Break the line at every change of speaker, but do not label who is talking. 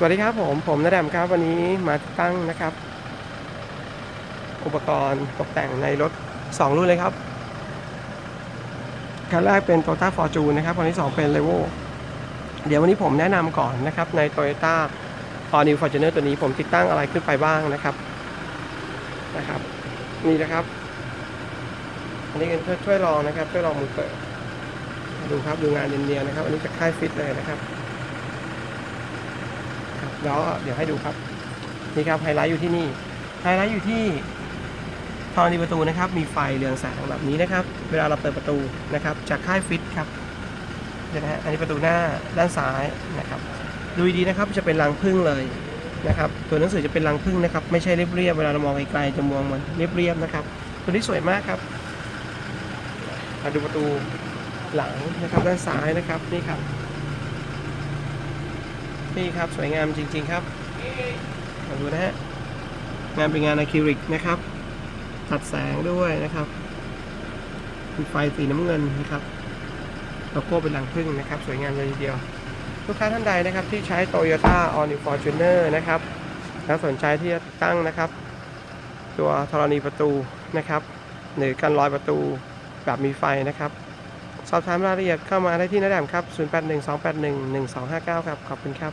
สวัสดีครับผมผมนแดมครับวันนี้มาติดตั้งนะครับ อุปกรณ์ตกแต่งในรถ 2 รุ่นเลยครับ คันแรกเป็น Toyota Fortune นะครับคันที่ 2 เป็น r e v o เดี๋ยววันนี้ผมแนะนำก่อนนะครับ ใน Toyota All New Fortuner ตัวนี้ผมติดตั้งอะไรขึ้นไปบ้างนะครับนะครับนี่นะครับ อันนี้เป็นช่วยลองนะครับช่วยลองมือเปิดดูครับดูงานเนียนๆนะครับ อันนี้จะค่ายฟิตเลยนะครับ แล้วเดี๋ยวให้ดูครับ นี่ครับไฮไลท์อยู่ที่นี่ ไฮไลท์อยู่ที่ทางดีประตูนะครับ มีไฟเรืองแสงแบบนี้นะครับ เวลาเราเปิดประตูนะครับ จากค่ายฟิตครับเดี๋ยวนะฮะอันนี้ประตูหน้าด้านซ้ายนะครับ ดูดีนะครับจะเป็นรังพึ่งเลยนะครับ ตัวหนังสือจะเป็นรังพึ่งนะครับ ไม่ใช่เรียบๆเวลาเรามองไกลๆจะมองมันเรียบๆนะครับ ตัวนี้สวยมากครับมาดูประตูหลังนะครับด้านซ้ายนะครับนี่ครับ นี่ครับสวยงามจริง ๆ ครับมาดูนะฮะงานเป็นงานอะคริลิกนะครับ ตัดแสงด้วยนะครับมีไฟสีน้ำเงินนะครับโลโก้เป็นรังผึ้งนะครับ สวยงามเลยทีเดียว ลูกค้าท่านใดนะครับที่ใช้ Toyota All New Fortuner นะครับแล้วสนใจที่จะตั้งนะครับ ตัวธรณีประตูนะครับ หรือกันรอยประตูแบบมีไฟนะครับ สอบถามรายละเอียดเข้ามาได้ที่นัดแดมครับ 0812811259 ครับ ขอบคุณครับ